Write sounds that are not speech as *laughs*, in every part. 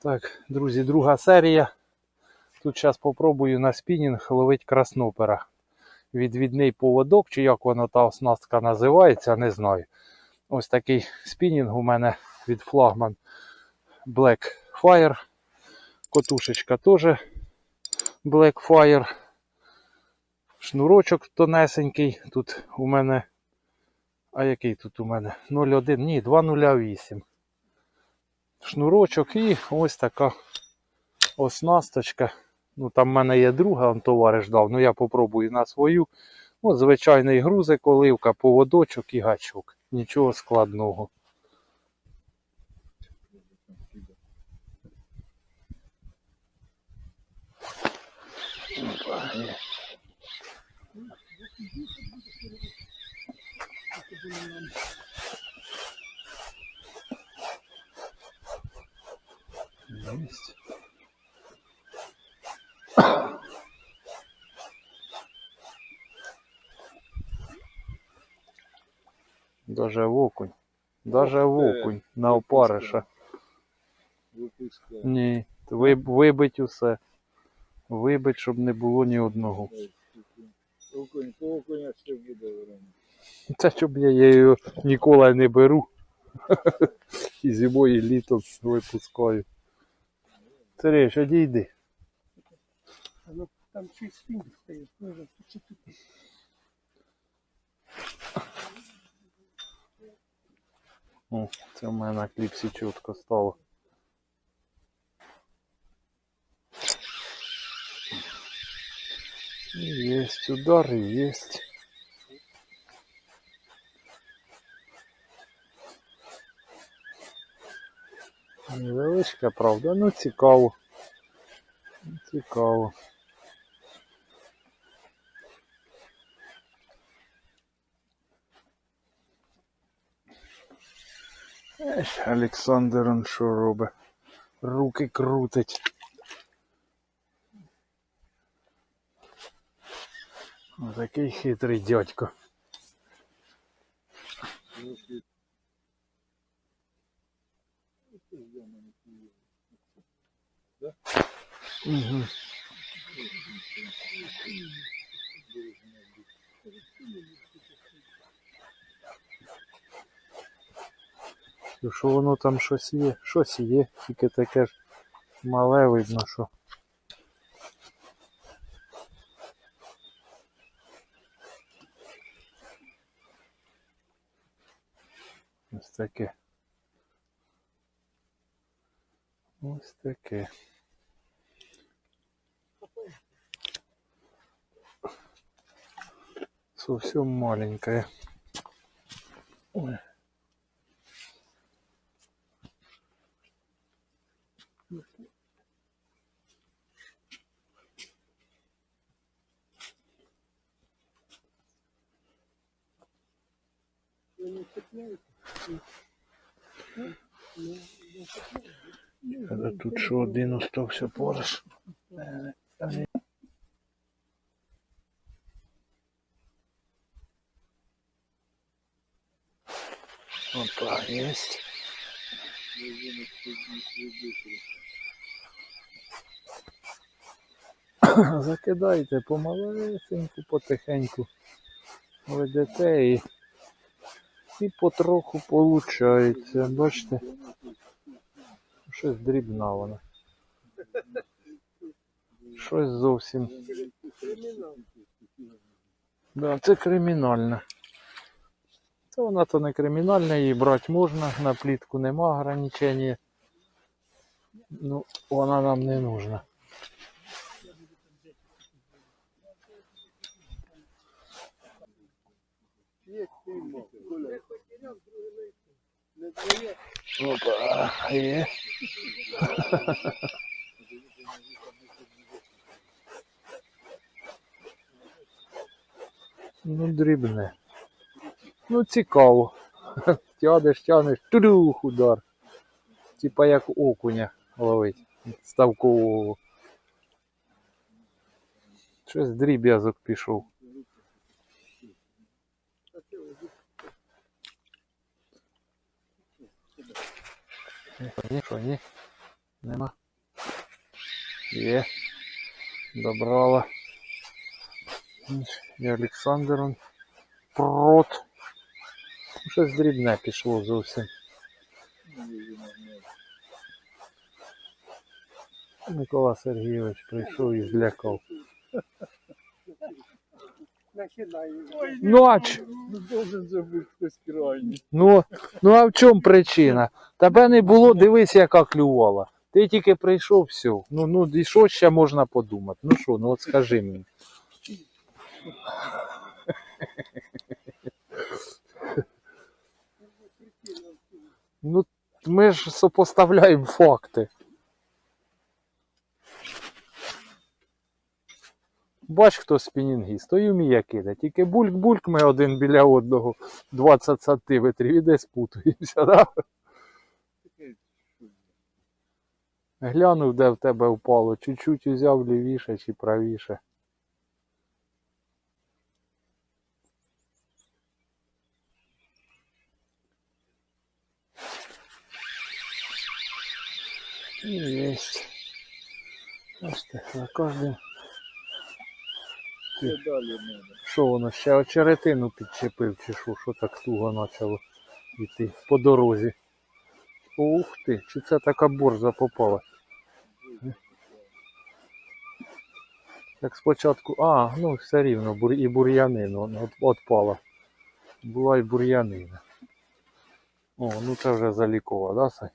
Так, друзі, друга серія. Тут зараз попробую на спінінг ловити краснопера. Відвідний поводок, чи як вона та оснастка називається, не знаю. Ось такий спінінг у мене від флагман Black Fire. Котушечка теж Black Fire. Шнурочок тонесенький. Тут у мене. А який тут у мене? 0,1, ні, 2,08 шнурочок і ось така оснасточка. Ну, там в мене є друга, он товариш дав, ну я попробую на свою. От звичайний грузик, оливка, поводочок і гачок. Нічого складного. Опа, є. Даже в окунь. Даже в окунь на опариша. Випускає. Ні, ви, вибить усе. Вибить, щоб не було ні одного. Окунь, по окуня ще буде. Це щоб я її ніколи не беру. І зимою і літом випускаю. Сереж, одійди. Ну, там спін стоїть, може, тут О, це в мене на кліпсі чітко стало. Есть удар, есть. Невеличка, правда, ну цікаво. Цікаво. Олександр он що робить? Руки крутить. Такий хитрий дядько. Що воно там щось є? Щось є, тільки таке ж мале видно, що. Ось таке. Ось таке. Совсем маленькая. Ой. вони цепляють. Але один остався порож. Опа, есть. Закидайте помалесеньку, потихеньку. Ведете і, і потроху получається. Бачите? Щось дрібна вона. Щось зовсім. Да, це кримінальне. Це вона то не кримінальна, її брати можна, на плітку нема ограничення. Ну, вона нам не нужна. Опа, є. Ну, дрібне. Ну, цікаво. *laughs* Тянеш, тянеш, трюх, удар. Типа як окуня ловить ставкового. Щось дріб'язок пішов. Ні, що, ні? Нема. Є. Добрала. І Олександр прот. Щось дрібне пішло зовсім. Микола Сергійович прийшов і злякав. Ну а ч... Ну, ну, ну а в чому причина? Тебе не було, дивись, яка клювала. Ти тільки прийшов, все. Ну, ну і що ще можна подумати? Ну що, ну от скажи мені. Ну, ми ж сопоставляємо факти. Бач, хто спінінгіст, то й вміє кидати. Тільки бульк-бульк ми один біля одного 20 сантиметрів і десь путаємося, да? Глянув, де в тебе впало, чуть-чуть узяв лівіше чи правіше. І єсть. Бачите, за кожним. Це далі надо. Що воно ще очеретину підчепив, чи що, що так туго почало йти по дорозі. Ух ти, чи це така борза попала? Так спочатку, а, ну все рівно, бур, і бур'янина от. Була і бур'янина. О, ну це вже залікова, да, Сань?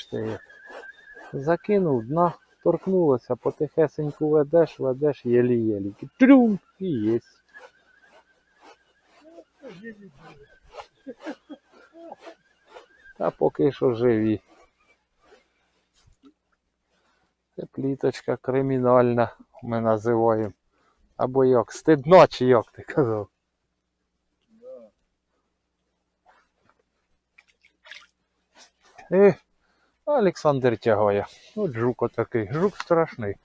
Бачите, як. Закинув дна, торкнулося, потихесеньку ведеш, ведеш, єлі-єлі. Трюм! І єсть. Та поки що живі. Це пліточка кримінальна, ми називаємо. Або як, стидно чи як ти казав. Е, Олександр тягає. От жук отакий. Жук страшний.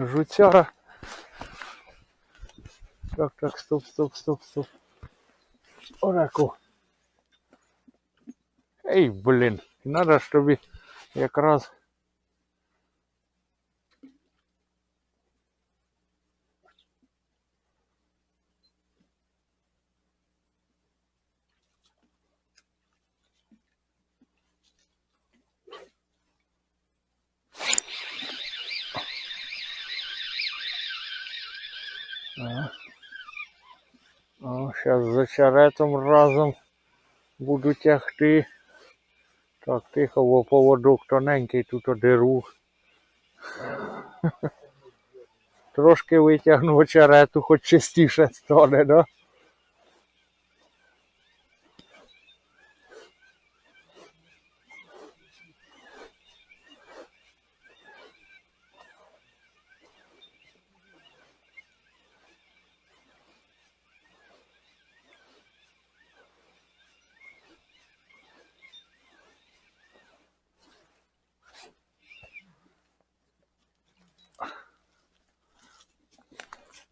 Жуцяра. Так, так, стоп, стоп, стоп, стоп. Ореку. Ей, блін. Надо ж тобі якраз. А. О, за чаретом разом буду тягти. Так, тихо, бо поводок тоненький тут одеру. Трошки витягну очерету, хоч чистіше стане, да?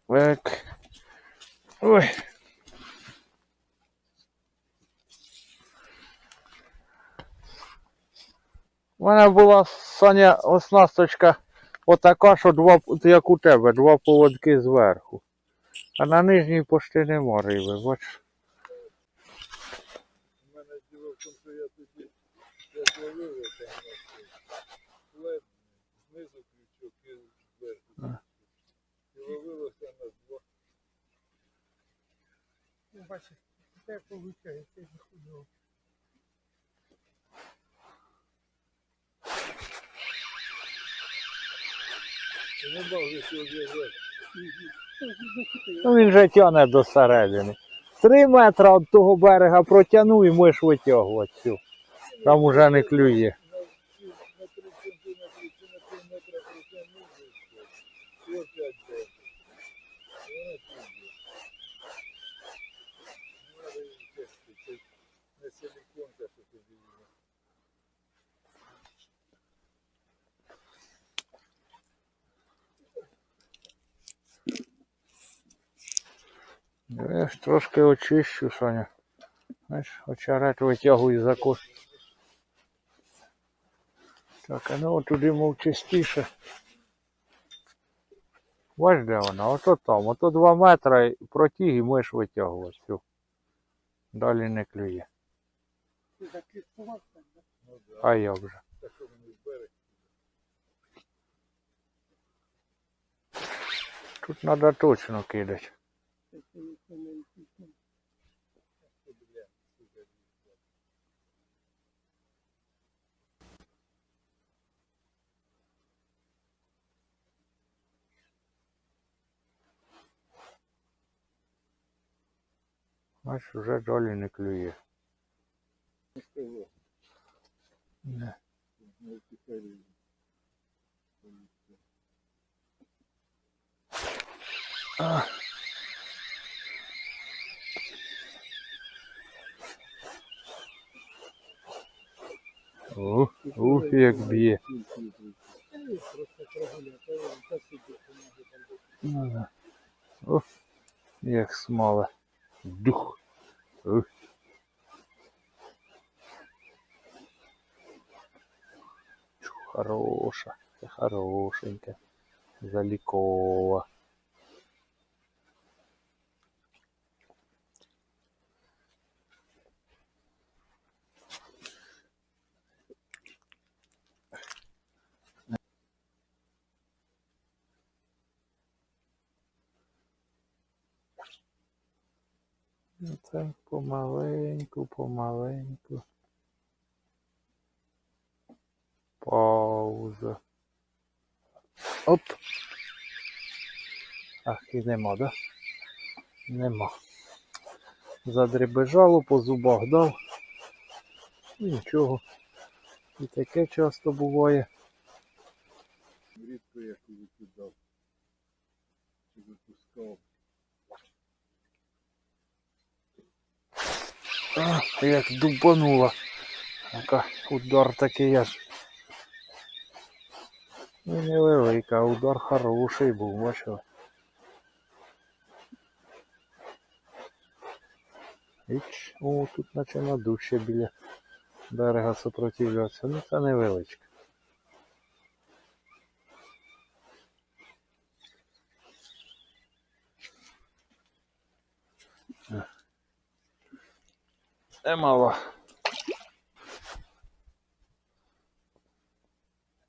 Так. Ой. У мене була Саня оснасточка отака, що два, як у тебе, два поводки зверху. А на нижній пошти нема риби, бачиш. У мене діло в тому, що я тоді як ловив там знизу крючок і зверху. І ловилося на два. Ну, Бачиш, це виходить, що вже вже. Ну він же тяне до середини. Три метри від того берега протягнув і можеш витягувати. Все. Там уже не клює. На, ці- на 3 сантиметри чи на пів метра протягнув і все. І опять десь. І вона піде. Ну, але і тести, це не силіконка, що тобі є. Я ж трошки очищу, Соня. Знаєш, очерет витягую за кошт. Так, а ну туди мов чистіше. Бач, де вона? Ото там, ото 2 метри і протяг і можеш витягувати. Все. Далі не клює. Ти закліпсував так, да? А як же? Так що мені в. Тут треба точно кидати. Це це ніхто не відпустив. Що, бля, сука, Бач, вже далі не клює. не сказав. Не. А. Ух, ух, як б'є. Ну. Ух, як смола. Дух. Хороша, хорошенькая, хорошенька. Залікова. Ну, Це помаленьку, помаленьку. Пауза. Оп. Ах, і нема, да? Нема. Задребежало, по зубах дав. Нічого. І таке часто буває. Рідко я викидав. Чи випускав. А, як дубанула. Така удар такий аж. Ну, невелика, удар хороший був, бачили. Іч, о, тут наче на дужче біля берега супротивлятися. Ну це невеличка. Немало.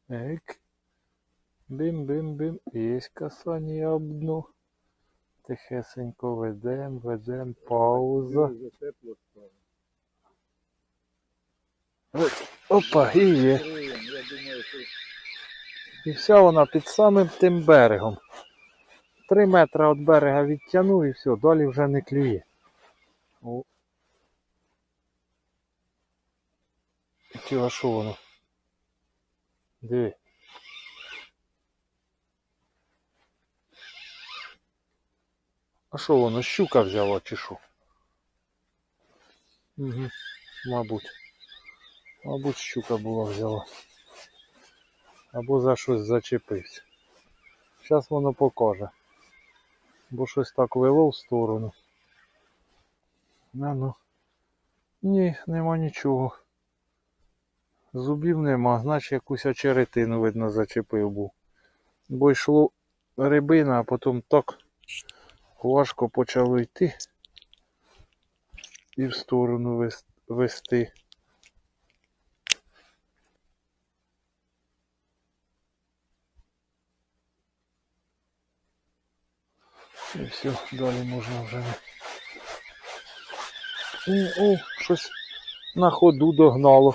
Ек. Бим-бим-бим. Есть касання об дно. Тихесенько ведем, ведем, пауза. Опа, і є. І вся вона під самим тим берегом. Три метри від берега відтягнув і все, далі вже не клює. Тіло що воно? Диви. А що воно, щука взяла чи що? Угу, мабуть. Мабуть, щука була взяла. Або за щось зачепився. Зараз воно покаже. Бо щось так вело в сторону. На ну. Ні, нема нічого. Зубів нема, значить якусь очеретину, видно, зачепив був. Бо йшло рибина, а потім так важко почало йти і в сторону вести. І все, далі можна вже. О, щось на ходу догнало.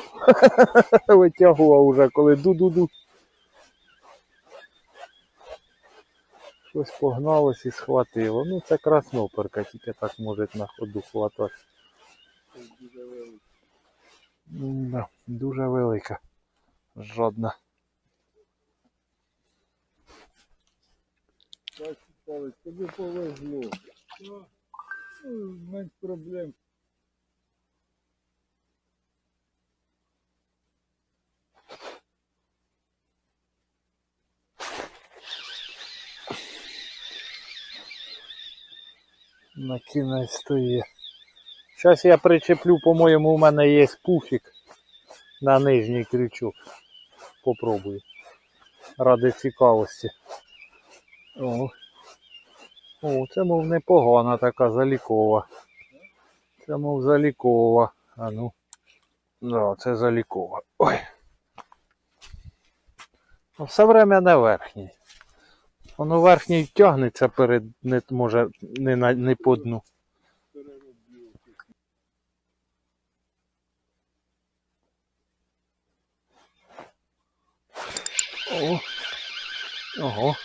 *laughs* Витягував уже, коли ду-ду-ду. Щось погналось і схватило. Ну це красноперка, тільки так може на ходу хватати. Дуже велике. Да, дуже велика. Жодна. Тобі повезло. Ну, менш проблем. На кінець стоїть. Зараз я причеплю, по-моєму, у мене є пуфік на нижній крючок. Попробую. Ради цікавості. О. О, це мов непогана така залікова. Це мов залікова. А ну. Да, це залікова. Ой. Ну, Все время не верхній. Воно верхній тягнеться перед, не, може, не, на, не по дну. О. Ого.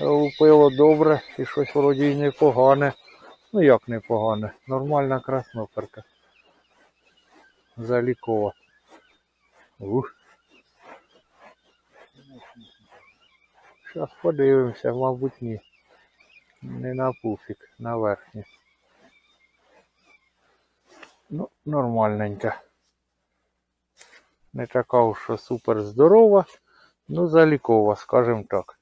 Лупило добре і щось вроді й непогане. Ну як непогане. Нормальна красноперка. Залікова. Ух. Зараз подивимося, мабуть, ні. Не на пуфік, на верхній. Ну, нормальненька. Не така уж супер здорова. Ну, залікова, скажем так.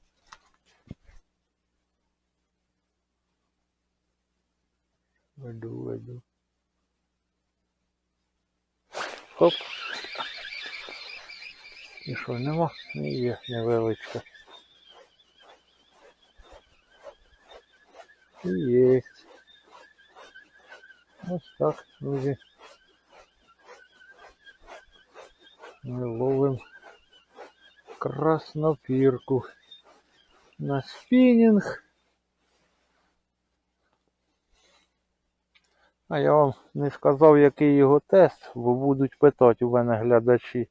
Веду, веду. Хоп. І що, нема? Не є невеличка. І є. Ось так, друзі. Ми ловимо краснопірку на спінінг. А я вам не сказав, який його тест, бо будуть питати у мене глядачі.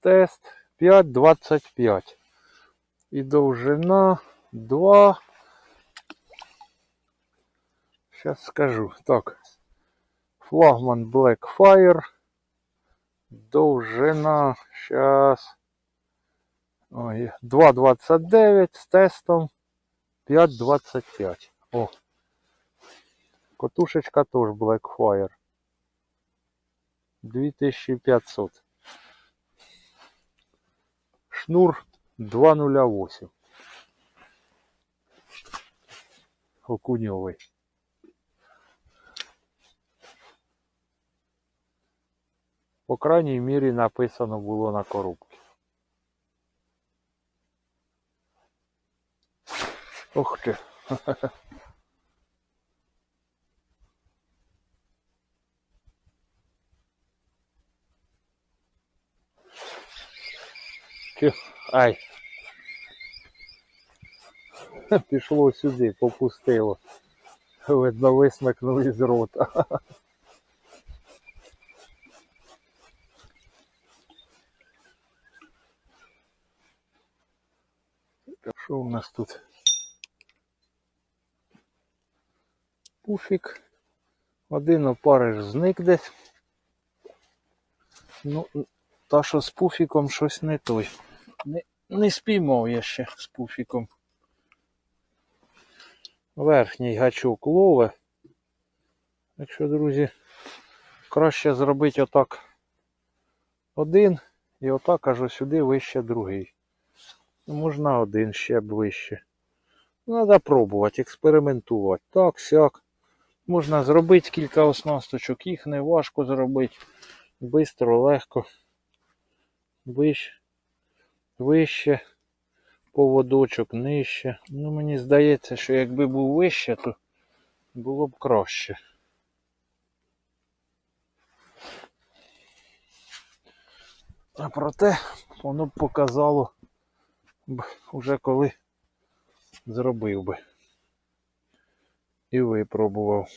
Тест 5,25. І довжина 2. Зараз скажу. Так. Флагман Blackfire. Довжина. Ой, 2,29 з тестом 5,25. О. Котушечка теж Blackfire. 2500. Шнур 208. Окуньовий. По крайній мірі написано було на коробці. Ух ти. Ай. Пішло сюди, попустило. Видно, висмикнув із рота. Що у нас тут? Пуфік. Один опариш зник десь. Ну, та що з пуфіком щось не той. Не, не спіймав я ще з пуфіком. Верхній гачок лове. Так що, друзі, краще зробити отак один і отак аж сюди вище другий. Ну, Можна один ще б вище. Треба пробувати, експериментувати. Так, сяк. Можна зробити кілька оснасточок, їх не важко зробити. Бистро, легко. Вище, вище, поводочок нижче. Ну, мені здається, що якби був вище, то було б краще. А проте воно б показало б уже коли зробив би і випробував.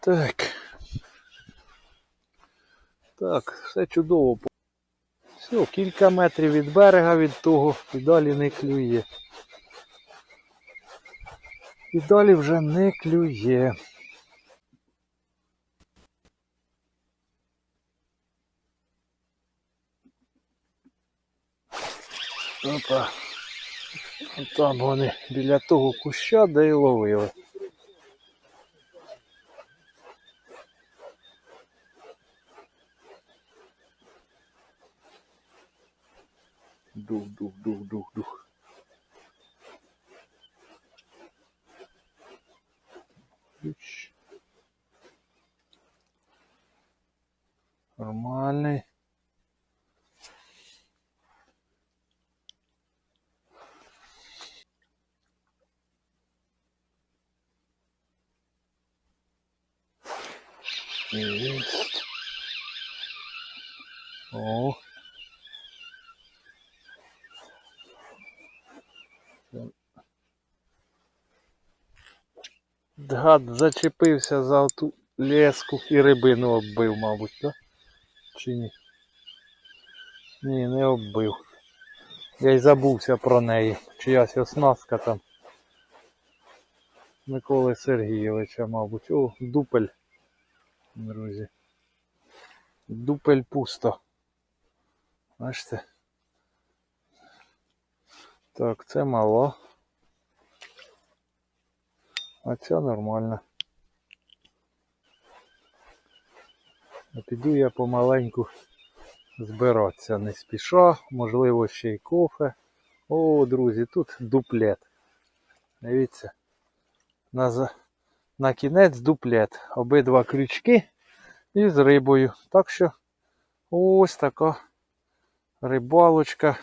Так, так, все чудово. Все, кілька метрів від берега від того і далі не клює. І далі вже не клює. Опа. Там вони біля того куща, де і ловили. Дух, дух, дух, дух, дух. Ключ. Есть. О. Гад зачепився за ту леску і рибину оббив, мабуть, так? Чи ні? Ні, не оббив. Я й забувся про неї. Чиясь оснастка там. Миколи Сергійовича, мабуть. О, дупель. Друзі. Дупель пусто. Бачите? Так, це мало. А ця нормальна. Піду я помаленьку збиратися не спіша, можливо ще й кофе. О, друзі, тут дуплет. Дивіться. На, на кінець дуплет. Обидва крючки і з рибою. Так що ось така рибалочка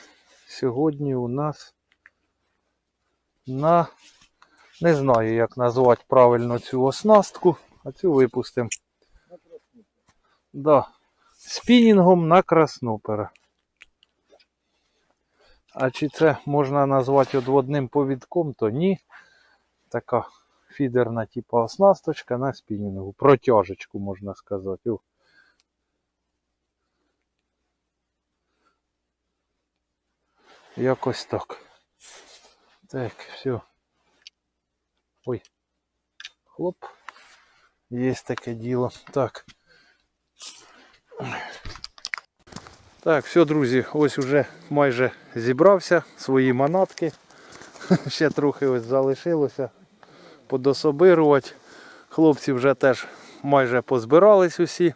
сьогодні у нас на не знаю, як назвати правильно цю оснастку, а цю випустимо. Да. Спінінгом на краснопера. А чи це можна назвати одним повідком, то ні. Така фідерна типу оснасточка на спінінгу. Протяжечку можна сказати. Якось так. Так, все. Ой. Хлоп. Є таке діло. Так. Так, все, друзі, ось уже майже зібрався свої манатки. *laughs* Ще трохи ось залишилося подособирувати. Хлопці вже теж майже позбирались усі.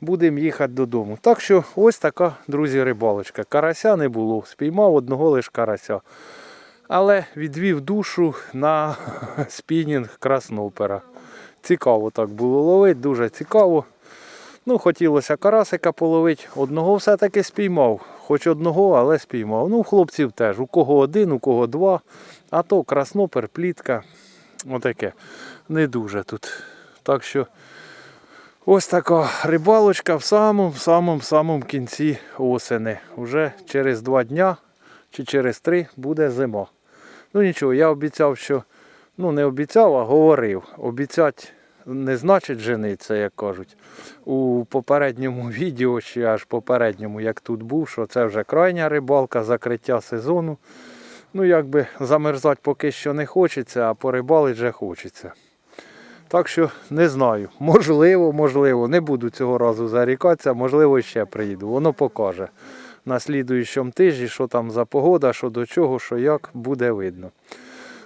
Будемо їхати додому. Так що ось така, друзі, рибалочка. Карася не було. Спіймав одного лише карася. Але відвів душу на *laughs* спінінг краснопера. Цікаво так було ловити, дуже цікаво. Ну, хотілося карасика половити. Одного все-таки спіймав. Хоч одного, але спіймав. Ну, хлопців теж. У кого один, у кого два. А то краснопер, плітка. Отаке. Не дуже тут. Так що ось така рибалочка в самому самому самому кінці осени. Уже через два дня чи через три буде зима. Ну нічого, я обіцяв, що ну не обіцяв, а говорив. Обіцять не значить жениться, як кажуть. У попередньому *laughs* відео, чи аж попередньому, як тут був, що це вже крайня рибалка, закриття сезону. Ну, якби замерзати поки що не хочеться, а порибалити вже хочеться. Так що не знаю. Можливо, можливо, не буду цього разу зарікатися, можливо, ще приїду. Воно покаже на слідуючому тижні, що там за погода, що до чого, що як, буде видно.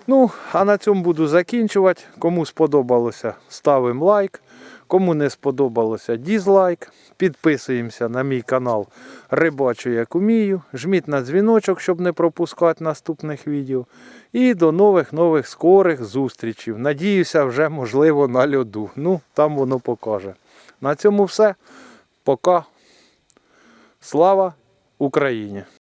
Ну, а на цьому буду закінчувати. Кому сподобалося, ставимо лайк. Кому не сподобалося, дізлайк. Підписуємося на мій канал Рибачу як умію. Жміть на дзвіночок, щоб не пропускати наступних відео. І до нових нових скорих зустрічей. Надіюся, вже можливо на льоду. Ну, там воно покаже. На цьому все. Пока. Слава Україні!